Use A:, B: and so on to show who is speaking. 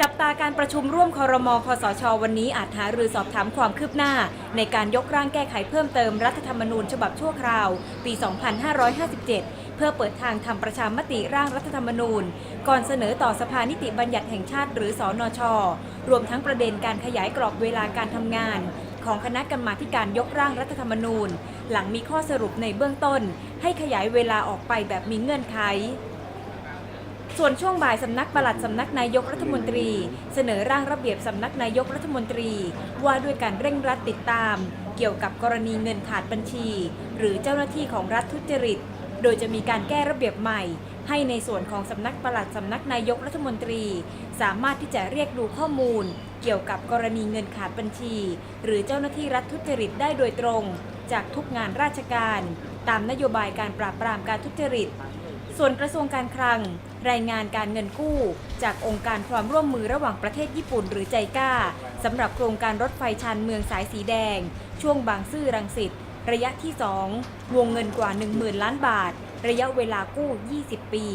A: จับตาการประชุมร่วมคอรมอคสช วันนี้อาจหารือสอบถามความคืบหน้า ในการยกร่างแก้ไขเพิ่มเติมรัฐธรรมนูญฉบับชั่วคราว ปี 2557 เพื่อเปิดทางทำประชามติร่างรัฐธรรมนูญ ก่อนเสนอต่อสภานิติบัญญัติแห่งชาติหรือสอนช รวมทั้งประเด็นการขยายกรอบเวลาการทำงาน ของคณะกรรมาธิการยกร่างรัฐธรรมนูญ หลังมีข้อสรุปในเบื้องต้น ให้ขยายเวลาออกไปแบบมีเงื่อนไข ส่วนช่วงบ่ายสำนักปลัดสำนักนายกรัฐมนตรี เสนอร่างระเบียบสำนักนายกรัฐมนตรี ว่าด้วยการเร่งรัดติดตาม เกี่ยวกับกรณีเงินขาดบัญชี หรือเจ้าหน้าที่ของรัฐทุจริต โดยจะมีการแก้ระเบียบใหม่ ให้ในส่วนของสำนักปลัดสำนักนายกรัฐมนตรี สามารถที่จะเรียกดูข้อมูล เกี่ยวกับกรณีเงินขาดบัญชี หรือเจ้าหน้าที่รัฐทุจริตได้โดยตรง จากทุกงานราชการ ตามนโยบายการปราบปรามการทุจริต ส่วนกระทรวงการคลัง รายงานการเงินกู้ จากองค์การความร่วมมือระหว่างประเทศญี่ปุ่นหรือใจก้าสำหรับโครงการรถไฟชานเมืองสายสีแดง ช่วงบางซื่อรังสิตระยะที่ 2 วงเงินกว่า 10,000 ล้านบาท ระยะเวลากู้ 20 ปี